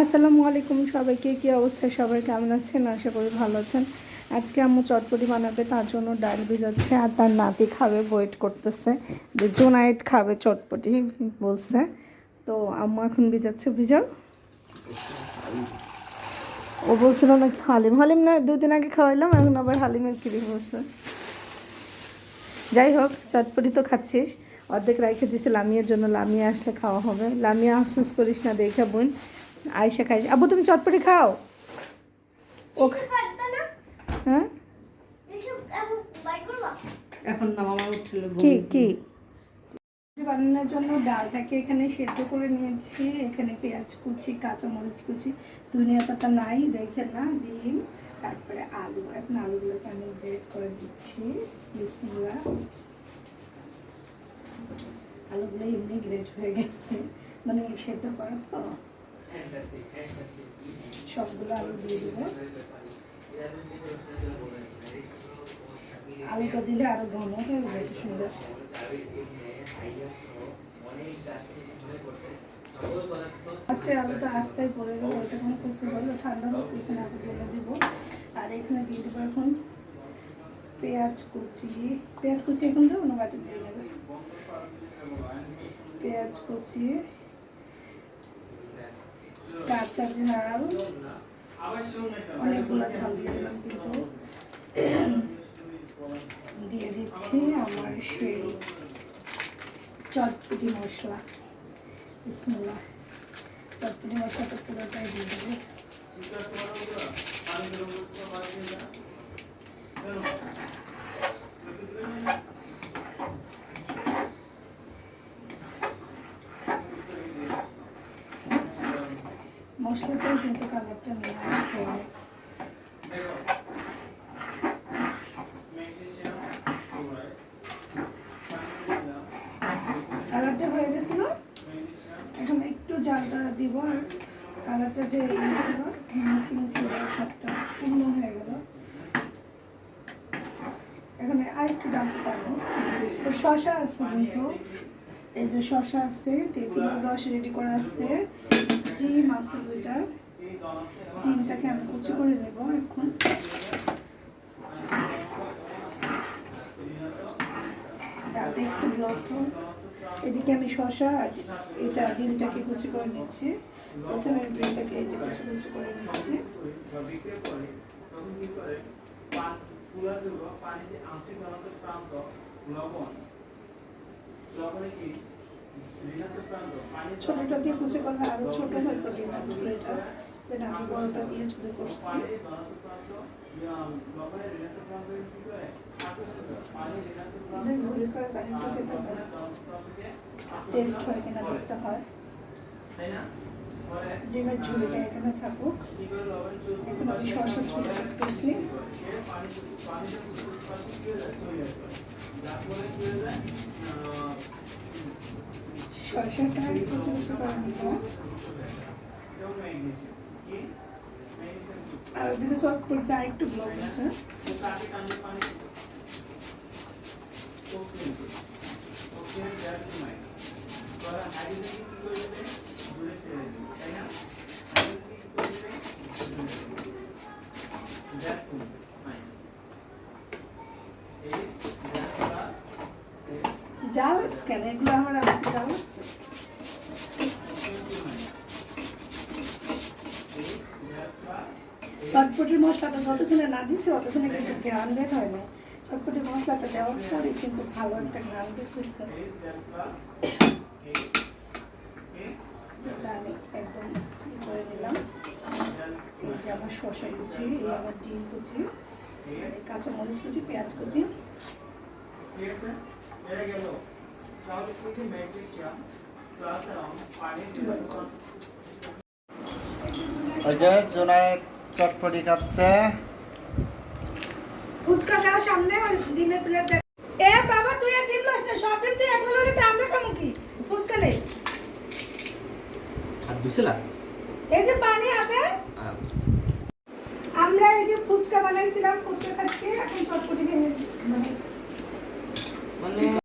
আসসালামু আলাইকুম সবাইকে, কি অবস্থায় সবাই কেমন আছেন? আশা করি ভালো আছেন। আজকে আম্মু চটপটি বানাবে, তার জন্য ডাল ভিজাচ্ছে আর তার নাতি খাবে ওয়েট করতেছে যে জোনায়েত খাবে চটপটি বলছে। তো আম্মু এখন ভিজাচ্ছে, ভিজাও। ও বলছিল নাকি হালিম হালিম না, দুই দিন আগে খাওয়াইলাম, এখন আবার হালিমের কিরি বলছে। যাই হোক, চটপটি তো খাচ্ছিস। অর্ধেক রাইখে দিছে লামিয়ার জন্য, লামিয়া আসলে খাওয়া হবে। লামিয়া আফসোস করিস না, দেখে বোন। আয়সা খাইস আবু তুমি চটপটি খাও। ও খা- হ্যাঁ? এখন না মামা উঠছিল কি কি? বানানোর জন্য ডালটাকে এখানে সেদ্ধ করে নিয়েছি। এখানে পেঁয়াজ কুচি কাঁচামরিচ কুচি ধনিয়া পাতা নাই দেখে না ডিম তারপরে আলু। এখন আলুগুলোকে আমি গ্রেট করে দিচ্ছি। বিসমিল্লাহ। আলুগুলো এমনি গ্রেট হয়ে গেছে। মানে সেদ্ধ করা তো সবগুলো আলু দিয়ে দেবো। আলুটা দিলে আরও ঘন সুন্দর? ফার্স্টে আলুটা আস্তায় পড়ে গেল ওইটা কোনো কুচি হলো ঠান্ডা হোক, এখানে আলুগুলো দিব। আর এখানে দিয়ে দেবো এখন পেঁয়াজ কুচি। পেঁয়াজ কুচি এখন দেবো না, বাটি দিয়ে নেবে? পেঁয়াজ কুচি। কাঁচা ঝাল। অনেকগুলো ঝাল দিয়ে দিলাম কিন্তু। দিয়ে দিচ্ছি আমার সেই চটপটি মশলা। বিসমুল্লাহ। চটপটি মশলাটা পুরোটাই দিয়ে দেবো। মশলাটাই কিন্তু কালারটা নিয়ে আসতে হবে। কালারটা হয়ে গেছিল। এখন একটু জালটা দিব, আর কালারটা যে ইয়ে ছিল মিচিং ছিল সবটা পূর্ণ হয়ে গেল। এখন আর একটু জানতে পারব তো শশা আছে কিন্তু, এই যে শশা আছে, তেঁতুল রস রেডি করা আছে। ডিম আছে দুইটা। ডিমটাকে আমি কুচি করে নেব এখন। ডালটা একটু ব্লক এদিকে আমি শশা আর এটা ডিমটাকে কুচি করে নিচ্ছি। প্রথমে ডিমটাকে এই যে কুচি কুচি করে নিচ্ছি। ছোটটা দিয়ে কুচি করলে আরও ছোট হয়তো ডিমের ঝুড়িটা আমি বড়টা দিয়ে ঝুড়ি করছি। যে ঝুড়ি করে তার খেতে হয় টেস্ট হয় কিনা দেখতে হয়। ডিমের ঝুড়িটা এখানে থাকুক। এখন আমি শসা শসাটা কুচি কুচি করে নিব আর ওদিকে চটপটটা একটু ব্লক আছে জাল কেন এগুলো আমার আমাকে জাল আছে চটপটির মশলাটা যতক্ষণে না দিছে ততক্ষণে কিন্তু গ্রান্ডেড হয় না চটপটির মশলাটা দেওয়ার পরে কিন্তু ভালো একটা গ্রান্ডেড হয়েছে এটা আমি একদম করে নিলাম। এই যে আমার শসা কুচি, এই আমার ডিম কুচি কাঁচা মরিচ কুচি, পেঁয়াজ কুচি। ওই যে জোনায়েদ চটপটি খাচ্ছে ফুচকা দাও সামনে ওই ডিমের প্লেট এ বাবা তুই আর ডিম লস না সব ডিম তুই একলা লরে তা আমরা খামু কি? ফুচকা নেই। আর দুসলা এই যে পানি আছে। আমরা এই যে ফুচকা বানাইছিলাম ফুচকা খাচ্ছি এখন চটপটি ভেঙে মানে